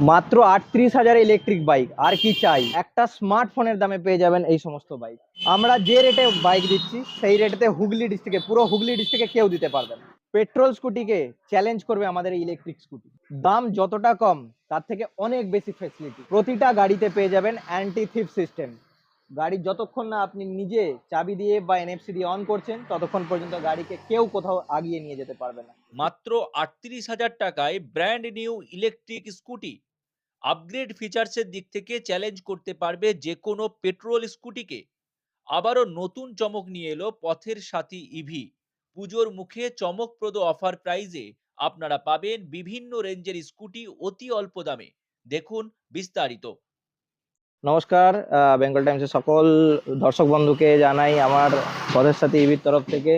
মাত্র আটত্রিশ হাজার ইলেকট্রিক বাইক আর কি চাই? একটা স্মার্টফোনের দামে পেয়ে যাবেন এই সমস্ত বাইক আমরা যে রেটে বাইক দিচ্ছি, সেই রেটেতে হুগলি ডিস্ট্রিক্টে পুরো হুগলি ডিস্ট্রিক্টে কেউ দিতে পারবে না। পেট্রোল স্কুটিকে চ্যালেঞ্জ করবে আমাদের এই ইলেকট্রিক স্কুটি দাম যতটা কম, তার থেকে অনেক বেশি ফেসিলিটি প্রতিটা গাড়িতে পেয়ে যাবেন অ্যান্টি থিপ সিস্টেম গাড়ি যতক্ষণ না আপনি নিজে চাবি দিয়ে বা এনএফসি দিয়ে অন করছেন, ততক্ষণ পর্যন্ত গাড়িকে কেউ কোথাও আগিয়ে নিয়ে যেতে পারবে না। মাত্র আটত্রিশ হাজার টাকায় brand new electric scooty upgrade ফিচার্সের দিক থেকে চ্যালেঞ্জ করতে পারবে যে কোনো পেট্রোল স্কুটিকে আবারও নতুন চমক নিয়ে এলো পথের সাথী ইভি পুজোর মুখে চমকপ্রদ অফার প্রাইজে আপনারা পাবেন বিভিন্ন রেঞ্জের স্কুটি অতি অল্প দামে। দেখুন বিস্তারিত। নমস্কার বেঙ্গল টাইমসের সকল দর্শক বন্ধুকে জানাই আমার পথের সাথে ইবির তরফ থেকে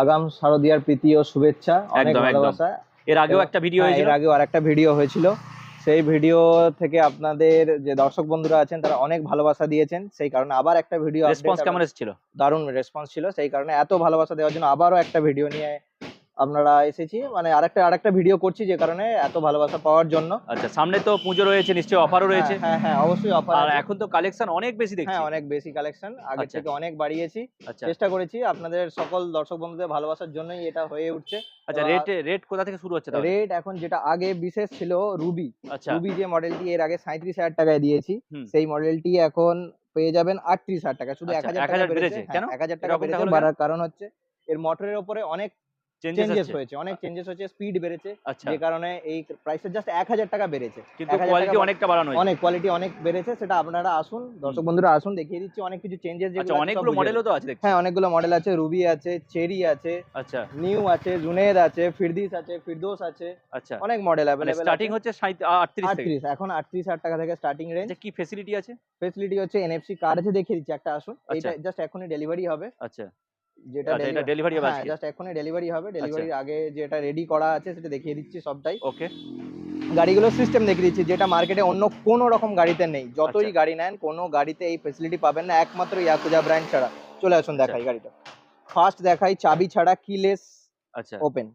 আগাম শারদিয়ার প্রীতি ও শুভেচ্ছা অনেক। ভালোবাসা। এর আগেও একটা ভিডিও হ্যাঁ, হয়েছিল। এর আগেও আরেকটা ভিডিও হয়েছিল। সেই ভিডিও থেকে আপনাদের যে দর্শক বন্ধুরা আছেন তারা অনেক ভালোবাসা দিয়েছেন। সেই কারণে আবার একটা ভিডিও রেসপন্স কেমন এসেছিল? দারুণ রেসপন্স ছিল। সেই কারণে এত ভালোবাসা দেওয়ার জন্য আবারও একটা ভিডিও নিয়ে আপনারা এসেছি মানে আরেকটা আরেকটা ভিডিও করছি যে কারণে এত ভালোবাসা পাওয়ার জন্য। আচ্ছা সামনে তো পুজো রয়েছে নিশ্চয়ই অফারও রয়েছে। হ্যাঁ হ্যাঁ অবশ্যই অফার আর এখন তো কালেকশন অনেক বেশি দেখছি। হ্যাঁ অনেক বেশি কালেকশন আগের আচ্ছা। থেকে অনেক বাড়িয়েছি। আচ্ছা। চেষ্টা করেছি আপনাদের সকল দর্শক বন্ধুদের ভালোবাসার জন্যই এটা হয়ে উঠছে। আচ্ছা রেট রেট কোথা থেকে শুরু হচ্ছে রেট এখন যেটা আগে বিশেষ ছিল রুবি। আচ্ছা। রুবি যে মডেলটি এর আগে সাঁত্রিশ হাজার টাকায় দিয়েছি। সেই মডেলটি এখন পেয়ে যাবেন আটত্রিশ হাজার টাকা। শুধু এক আচ্ছা, হাজার 1000 টাকা বেড়েছে। কেন? এক হাজার টাকা বেড়েছে বাড়ার কারণ হচ্ছে এর মোটরের ওপরে অনেক চেঞ্জেস হয়েছে অনেক চেঞ্জেস হয়েছে স্পিড বেড়েছে আচ্ছা। যে কারণে এই প্রাইসের জাস্ট এক হাজার টাকা বেড়েছে। কিন্তু কোয়ালিটি অনেকটা বাড়ানো হয়েছে। অনেক কোয়ালিটি অনেক বেড়েছে সেটা আপনারা আসুন দর্শক বন্ধুরা আসুন দেখিয়ে দিচ্ছি অনেক কিছু চেঞ্জেস আচ্ছা অনেকগুলো মডেলও তো আছে হ্যাঁ অনেকগুলো মডেল আছে রুবি আছে চেরি আছে আচ্ছা। নিউ আছে জুনেদ আছে ফিরদিস আছে ফিরদোস আছে আচ্ছা। অনেক মডেল অ্যাভেলেবেল স্টার্টিং হচ্ছে 38 থেকে। আটত্রিশ এখন আটত্রিশ হাজার টাকা থেকে স্টার্টিং রেঞ্জ আচ্ছা কি ফ্যাসিলিটি আছে? ফেসিলিটি হচ্ছে এনএফসি কার্ড আছে দেখিয়ে দিচ্ছি একটা আসুন। এটা জাস্ট এখনই ডেলিভারি হবে। আচ্ছা। যেটা আচ্ছা এটা ডেলিভারি হবে হ্যাঁ আজকে? আচ্ছা। জাস্ট এখনই ডেলিভারি হবে। ডেলিভারির আগে যেটা রেডি করা আছে সেটা দেখিয়ে দিচ্ছি সবটাই। ওকে গাড়িগুলোর সিস্টেম দেখিয়ে দিচ্ছি যেটা মার্কেটে অন্য কোনো রকম গাড়িতে নেই। যতই আচ্ছা। গাড়ি নেন কোনো গাড়িতে এই ফেসিলিটি পাবেন না একমাত্র ইয়াকুজা ব্র্যান্ড ছাড়া। চলে আসুন দেখাই গাড়িটা। ফার্স্ট দেখাই চাবি ছাড়া কিলেস আচ্ছা। ওপেন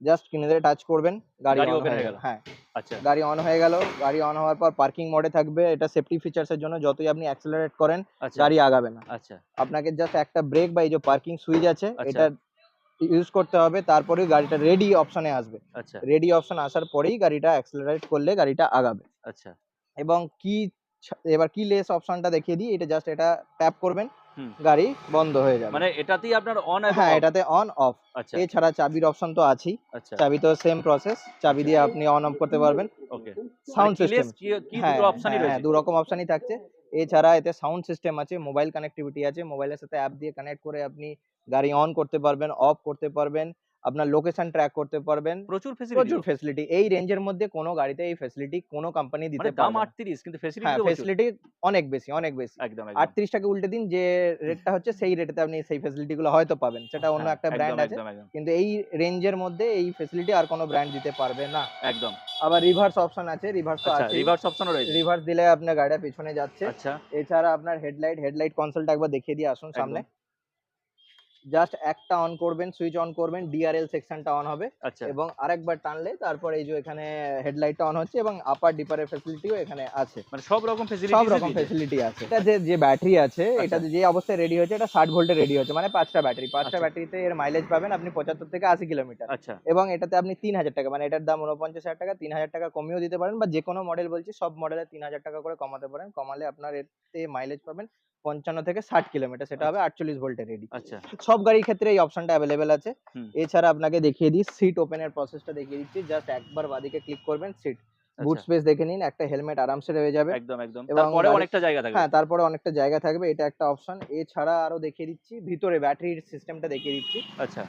জাস্ট কিনে ধরে টাচ করবেন গাড়ি ওপেন হয়ে গেল গেল। হ্যাঁ। আচ্ছা। গাড়ি অন হয়ে গেল। গাড়ি অন হওয়ার পর পার্কিং মোডে থাকবে। এটা সেফটি ফিচার্সের জন্য যতই আপনি অ্যাক্সেলারেট করেন আচ্ছা। গাড়ি আগাবে না। আচ্ছা। আপনাকে জাস্ট একটা ব্রেক বা এই যে পার্কিং সুইচ আছে আচ্ছা। এটা ইউজ করতে হবে। তারপরে গাড়িটা রেডি অপশনে আসবে। আচ্ছা। রেডি অপশন আসার পরেই গাড়িটা অ্যাক্সেলারেট করলে গাড়িটা আগাবে। আচ্ছা। এবং কি এবার কি লেস অপশনটা দেখিয়ে দিই। এটা জাস্ট এটা ট্যাপ করবেন। গাড়ি বন্ধ হয়ে যাবে। মানে এটাতেই আপনার অন হ্যাঁ এটাতে অন অফ আচ্ছা। এছাড়া চাবির অপশন তো আছেই। আচ্ছা। চাবি তো সেম প্রসেস চাবি দিয়ে আপনি অন অফ করতে পারবেন। ওকে সাউন্ড সিস্টেম কি কি হ্যাঁ দুটো অপশনই রয়েছে? হ্যাঁ, দু রকম অপশনই থাকছে। এছাড়া এতে সাউন্ড সিস্টেম আছে মোবাইল কানেক্টিভিটি আছে। মোবাইলের সাথে অ্যাপ দিয়ে কানেক্ট করে আপনি গাড়ি অন করতে পারবেন অফ করতে পারবেন। আপনার লোকেশন ট্র্যাক করতে পারবেন। প্রচুর ফ্যাসিলিটি প্রচুর ফেসিলিটি এই রেঞ্জের মধ্যে কোনো গাড়িতে এই ফেসিলিটি কোনো কোম্পানি দিতে মানে দাম 38 কিন্তু হ্যাঁ ফ্যাসিলিটি ফেসিলিটি অনেক বেশি অনেক বেশি। একদম একদম। আটত্রিশ টাকা উল্টে দিন যে রেটটা হচ্ছে সেই রেটেতে আপনি সেই ফেসিলিটি গুলো হয়তো পাবেন। সেটা অন্য হ্যাঁ, একটা ব্র্যান্ড আছে। কিন্তু এই রেঞ্জের মধ্যে এই ফেসিলিটি আর কোনো ব্র্যান্ড দিতে পারবে না। একদম। আবার রিভার্স অপশন আছে রিভার্স তো আছে রিভার্স অপশনও রয়েছে। রিভার্স দিলে আপনার গাড়িটা পিছনে যাচ্ছে। আচ্ছা। এছাড়া আপনার হেডলাইট হেডলাইট কনসোলটা একবার দেখিয়ে দিয়ে আসুন সামনে। জাস্ট একটা অন করবেন সুইচ অন করবেন ডিআরএল সেকশনটা অন হবে আচ্ছা। এবং আরেকবার টানলে তারপর এই যে এখানে হেডলাইটটা অন হচ্ছে এবং আপার ডিপারের ফেসিলিটিও এখানে আছে। মানে সব রকম ফ্যাসিলিটি সব রকম ফেসিলিটি আছে। এটা যে যে ব্যাটারি আছে এটা যে অবস্থায় রেডি হয়েছে এটা ষাট ভোল্টে রেডি হচ্ছে মানে পাঁচটা ব্যাটারি পাঁচটা আচ্ছা। ব্যাটারিতে এর মাইলেজ পাবেন আপনি পঁচাত্তর থেকে আশি কিলোমিটার আচ্ছা। এবং এটাতে আপনি তিন হাজার টাকা মানে এটার দাম উনপঞ্চাশ হাজার টাকা তিন হাজার টাকা কমিয়েও দিতে পারেন বা যে কোনো মডেল বলছি সব মডেলে তিন হাজার টাকা করে কমাতে পারেন। কমালে আপনার এতে মাইলেজ পাবেন পঞ্চান্ন থেকে ষাট কিলোমিটার সেটা হবে আটচল্লিশ ভোল্টে রেডি আচ্ছা। সব গাড়ির ক্ষেত্রে এই অপশনটা অ্যাভেলেবেল আছে। এছাড়া আপনাকে দেখিয়ে দিই সিট ওপেনের প্রসেসটা দেখিয়ে দিচ্ছি। জাস্ট একবার বাদিকে ক্লিক করবেন সিট বুট স্পেস দেখে নিন একটা হেলমেট আরামসে রয়ে যাবে। একদম একদম। এবং তারপরে অনেকটা জায়গা থাকবে। হ্যাঁ তারপরে অনেকটা জায়গা থাকবে এটা একটা অপশন এছাড়া আরও দেখিয়ে দিচ্ছি ভিতরে ব্যাটারির সিস্টেমটা দেখিয়ে দিচ্ছি। আচ্ছা।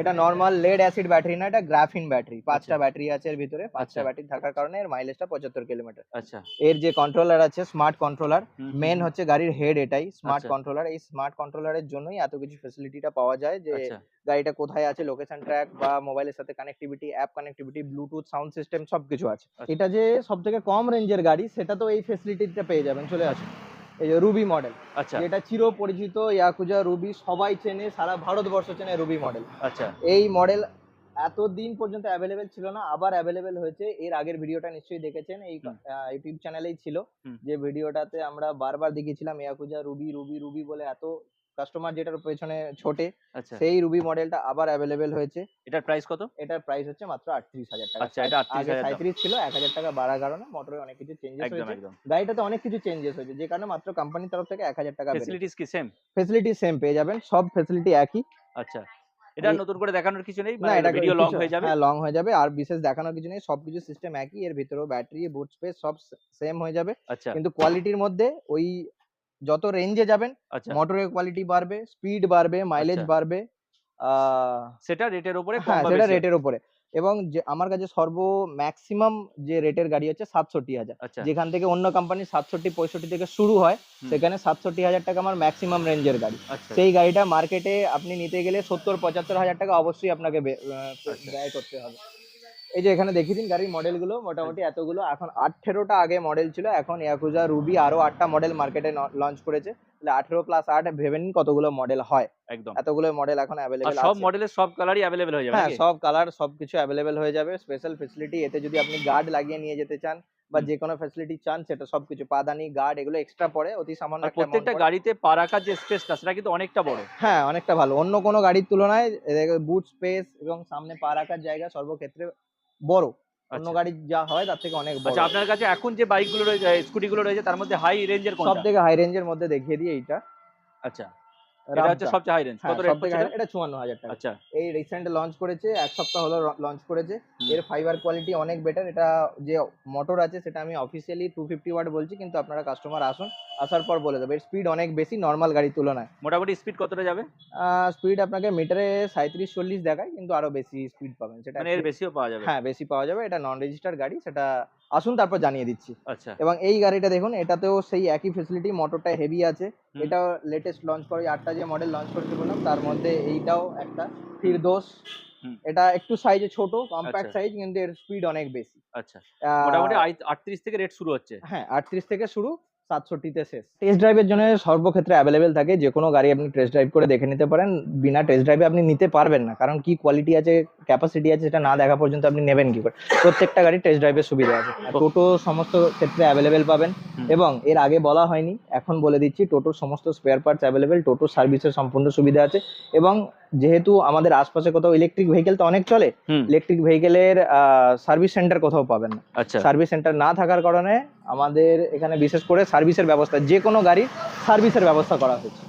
এটা নর্মাল লেড অ্যাসিড ব্যাটারি না এটা গ্রাফিন ব্যাটারি পাঁচটা আচ্ছা। ব্যাটারি আছে এর ভিতরে পাঁচটা আচ্ছা। ব্যাটারি থাকার কারণে এর মাইলেজটা পঁচাত্তর কিলোমিটার আচ্ছা। এর যে কন্ট্রোলার আছে স্মার্ট কন্ট্রোলার মেন হচ্ছে গাড়ির হেড এটাই স্মার্ট আচ্ছা। কন্ট্রোলার এই স্মার্ট কন্ট্রোলারের জন্যই এত কিছু ফেসিলিটিটা পাওয়া যায় যে আচ্ছা। গাড়িটা কোথায় আছে লোকেশন ট্র্যাক বা মোবাইলের সাথে connectivity app connectivity bluetooth sound system সবকিছু আছে। আচ্ছা। এটা যে সব থেকে কম রেঞ্জের গাড়ি সেটা তো এই ফেসিলিটিটা পেয়ে যাবেন। চলে আসুন। এই যে রুবি মডেল আচ্ছা। এটা চির পরিচিত ইয়াকুজা রুবি সবাই চেনে সারা ভারতবর্ষ চেনে রুবি মডেল আচ্ছা। এই মডেল এতদিন পর্যন্ত অ্যাভেলেবেল ছিল না আবার অ্যাভেলেবেল হয়েছে। এর আগের ভিডিওটা নিশ্চয়ই দেখেছেন এই ইউটিউব চ্যানেলেই ছিল। যে ভিডিওটাতে আমরা বারবার দেখিয়েছিলাম ইয়াকুজা রুবি রুবি রুবি বলে এত কাস্টমার যেটার পেছনে ছোটে আচ্ছা। সেই রুবি মডেলটা আবার অ্যাভেলেবেল হয়েছে। এটার প্রাইস কত? এটার প্রাইস হচ্ছে মাত্র আটত্রিশ হাজার টাকা। আচ্ছা, এটা 38,000 দাম। সাঁত্রিশ ছিল এক হাজার টাকা বাড়ার কারণে মোটরে অনেক কিছু চেঞ্জেস হয়েছে। একদম। গাড়িটাতে অনেক কিছু চেঞ্জেস হয়েছে যে কারণে মাত্র কোম্পানির তরফ থেকে এক হাজার টাকা ফেসিলিটিস কি সেম ফেসিলিটি সেম পেয়ে যাবেন সব ফেসিলিটি একই। আচ্ছা এটা নতুন করে দেখানোর কিছু নেই? মানে এটা ভিডিও লং হয়ে যাবে? হ্যাঁ লং হয়ে যাবে আর বিশেষ দেখানোর কিছু নেই সবকিছু সিস্টেম একই এর ভিতরেও ব্যাটারি বুট স্পেস সব সেম হয়ে যাবে। আচ্ছা। কিন্তু কোয়ালিটির মধ্যে ওই যত রেঞ্জে যাবেন আচ্ছা। মোটরের কোয়ালিটি বাড়বে স্পিড বাড়বে মাইলেজ আচ্ছা। বাড়বে সেটা রেটের উপরে হ্যাঁ সেটা রেটের উপরে। এবং যে আমার কাছে সর্ব ম্যাক্সিমাম যে রেটের গাড়ি হচ্ছে সাতষট্টি হাজার। আচ্ছা। যেখান থেকে অন্য কোম্পানির সাতষট্টি পঁয়ষট্টি থেকে শুরু হয় সেখানে সাতষট্টি হাজার টাকা আমার ম্যাক্সিমাম রেঞ্জের গাড়ি। আচ্ছা। সেই গাড়িটা মার্কেটে আপনি নিতে গেলে সত্তর পঁচাত্তর হাজার টাকা অবশ্যই আপনাকে আচ্ছা। ব্যয় করতে হবে। এই যে এখানে দেখিয়ে দিন গাড়ির মডেলগুলো মোটামুটি এতগুলো। এখন আঠেরোটা আগে মডেল ছিল এখন ইয়াকুজা রুবি আরও আটটা মডেল মার্কেটে লঞ্চ করেছে। তাহলে আঠেরো প্লাস আট ভেবে নিন কতগুলো মডেল হয়। একদম। এতগুলো মডেল এখন অ্যাভেলেবেল সব মডেলের সব কালারই অ্যাভেলেবেল হয়ে যাবে হ্যাঁ সব কালার সবকিছু অ্যাভেলেবেল হয়ে যাবে। স্পেশাল ফেসিলিটি এতে যদি আপনি গার্ড লাগিয়ে নিয়ে যেতে চান বা। যে কোনো ফেসিলিটি চান সেটা সবকিছু পাদানি গার্ড এগুলো এক্সট্রা পড়ে অতি সামান্য প্রত্যেকটা গাড়িতে পা রাখার যে স্পেসটা সেটা কিন্তু অনেকটা বড়। হ্যাঁ অনেকটা ভালো। অন্য কোনো গাড়ির তুলনায় বুট স্পেস এবং সামনে পা রাখার জায়গা সর্বক্ষেত্রে বড়। অন্য গাড়ি গাড়ির যা হয় তার থেকে অনেক বড়। আচ্ছা আপনার কাছে এখন যে বাইকগুলো রয়েছে স্কুটিগুলো রয়েছে তার মধ্যে হাই রেঞ্জের সব থেকে হাই রেঞ্জের মধ্যে দেখিয়ে দিই এইটা। আচ্ছা। এটা হচ্ছে সবচেয়ে হাই রেঞ্জ হ্যাঁ, কত রেট সব এটা চুয়ান্ন হাজার টাকা। আচ্ছা। এই রিসেন্ট লঞ্চ করেছে এক সপ্তাহ হলো লঞ্চ করেছে। এর ফাইবার কোয়ালিটি অনেক বেটার এটা যে মোটর আছে সেটা আমি ওয়াট বলছি কিন্তু আপনারা কাস্টমার আসুন আসার পর বলে দেবে। এর স্পিড অনেক বেশি নর্মাল গাড়ির তুলনায়। মোটামুটি স্পিড কতটা যাবে? স্পিড আপনাকে মিটারে সাঁত্রিশ চল্লিশ দেখায় কিন্তু আরও বেশি স্পিড পাবেন। সেটা মানে এর বেশিও পাওয়া যাবে। হ্যাঁ বেশি পাওয়া যাবে। এটা নন রেজিস্টার গাড়ি সেটা আসুন তারপর জানিয়ে দিচ্ছি। আচ্ছা। এবং এই গাড়িটা দেখুন এটাতেও সেই একই ফেসিলিটি মোটরটা হেভি আছে। এটা লেটেস্ট লঞ্চ করে আটটা যে মডেল লঞ্চ করেছে বললাম তার মধ্যে এইটাও একটা ফির দোষ এটা একটু সাইজে ছোট কম্প্যাক্ট আচ্ছা। সাইজ কিন্তু এর স্পিড অনেক বেশি। আচ্ছা। মোটামুটি আটত্রিশ থেকে রেট শুরু হচ্ছে। হ্যাঁ আটত্রিশ থেকে শুরু। সাতষট্টিতে শেষ। টেস্ট ড্রাইভের জন্য সর্বক্ষেত্রে অ্যাভেলেবেল থাকে যে কোনো গাড়ি আপনি টেস্ট ড্রাইভ করে দেখে নিতে পারেন। বিনা টেস্ট ড্রাইভে আপনি নিতে পারবেন না কারণ কি কোয়ালিটি আছে ক্যাপাসিটি আছে সেটা না দেখা পর্যন্ত আপনি নেবেন কি করে? প্রত্যেকটা গাড়ি টেস্ট ড্রাইভের সুবিধা আছে। টোটো সমস্ত ক্ষেত্রে অ্যাভেলেবেল পাবেন। এবং এর আগে বলা হয়নি এখন বলে দিচ্ছি টোটোর সমস্ত স্পেয়ার পার্টস অ্যাভেলেবেল টোটো সার্ভিসের সম্পূর্ণ সুবিধা আছে। এবং যেহেতু আমাদের আশপাশে কোথাও ইলেকট্রিক ভেহিকেল তো অনেক চলে ইলেকট্রিক ভেহিকেলের সার্ভিস সেন্টার কোথাও পাবেন না। আচ্ছা। সার্ভিস সেন্টার না থাকার কারণে আমাদের এখানে বিশেষ করে সার্ভিসের ব্যবস্থা যে কোনো গাড়ির সার্ভিসের ব্যবস্থা করা হয়েছে।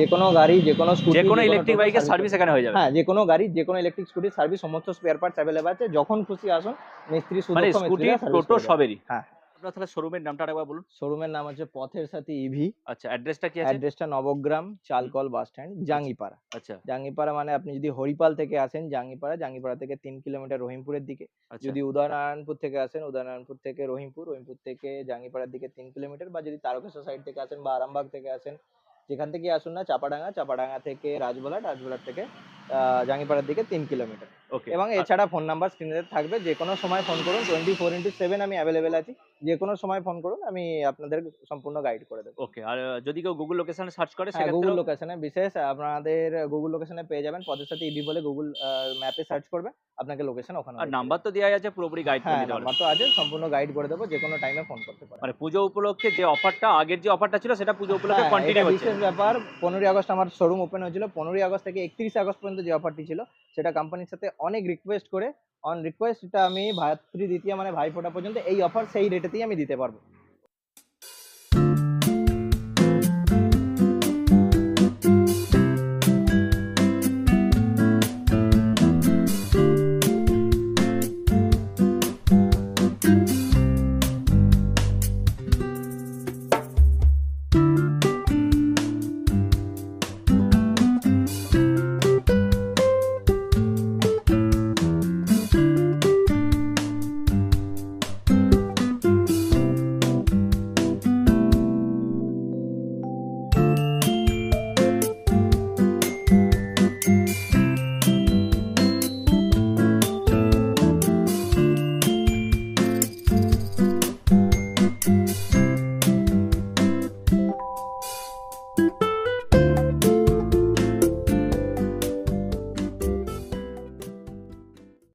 যে কোনো গাড়ি যে কোনো স্কুটি যে কোনো ইলেকট্রিক বাইকের সার্ভিস এখানে হয়ে যাবে। হ্যাঁ যে কোনো গাড়ি যে কোনো ইলেকট্রিক স্কুটির সার্ভিস সমস্ত স্পেয়ার পার্টস অ্যাভেলেবেল আছে। যখন খুশি আসুন মিস্ত্রি সুদক্ষ সুদক্ষ স্কুটি মিস্ত্রিরা service টোটো। সবেরই? হ্যাঁ। আপনার তাহলে শোরুমের নামটা একবার বলুন। শোরুমের নাম হচ্ছে পথের সাথে ইভি আচ্ছা অ্যাড্রেসটা কি আছে? অ্যাড্রেসটা নবগ্রাম চালকল বাস স্ট্যান্ড জাঙ্গিপাড়া। আচ্ছা। জাঙ্গিপাড়া মানে আপনি যদি হরিপাল থেকে আসেন জাঙ্গিপাড়া জাঙ্গিপাড়া থেকে তিন কিলোমিটার রহিমপুরের দিকে। আচ্ছা। যদি উদয়নারায়ণপুর থেকে আসেন উদয়নারায়ণপুর থেকে রহিমপুর রহিমপুর থেকে জাঙ্গিপাড়ার দিকে তিন কিলোমিটার বা যদি তারকেশ্বর সাইড থেকে আসেন বা আরামবাগ থেকে আসেন যেখান থেকে আসুন না চাপাডাঙ্গা চাপাডাঙ্গা থেকে রাজবোলা রাজবোলার থেকে জাঙ্গিপাড়ার দিকে তিন কিলোমিটার। ওকে এবং এছাড়া ফোন নাম্বার স্ক্রিনে থাকবে যে কোনো সময় ফোন করুন টোয়েন্টি ফোর ইন্টু সেভেন আমি অ্যাভেলেবেল আছি। যে কোনো সময় ফোন করুন আমি আপনাদের সম্পূর্ণ গাইড করে দেবো। ওকে আর যদি কেউ গুগল লোকেশনে সার্চ করে হ্যাঁ গুগল সেক্ষেত্রে লোকেশনে বিশেষ আপনাদের গুগল লোকেশনে পেয়ে যাবেন। পদের সাথে ইভি বলে গুগল ম্যাপে সার্চ করবে আপনাকে লোকেশন ওখানে আর নাম্বার তো দেওয়া আছে পুরোপুরি গাইড করে হ্যাঁ নাম্বার তো আছে সম্পূর্ণ গাইড করে দেবো যে কোনো টাইমে ফোন করতে পারেন। মানে পুজো উপলক্ষে যে অফারটা আগের যে অফারটা ছিল সেটা পুজো উপলক্ষে হ্যাঁ, কন্টিনিউ এটা হচ্ছে। বিশেষ ব্যাপার পনেরোই আগস্ট আমার শোরুম ওপেন হয়েছিল পনেরোই আগস্ট থেকে একত্রিশ আগস্ট পর্যন্ত যে অফারটি ছিল, সেটা কোম্পানির সাথে অনেক রিকোয়েস্ট করে অন রিকোয়েস্ট এটা আমি ভাতৃ দ্বিতীয় মানে ভাইফোঁটা পর্যন্ত এই অফার সেই রেটেতেই আমি দিতে পারব।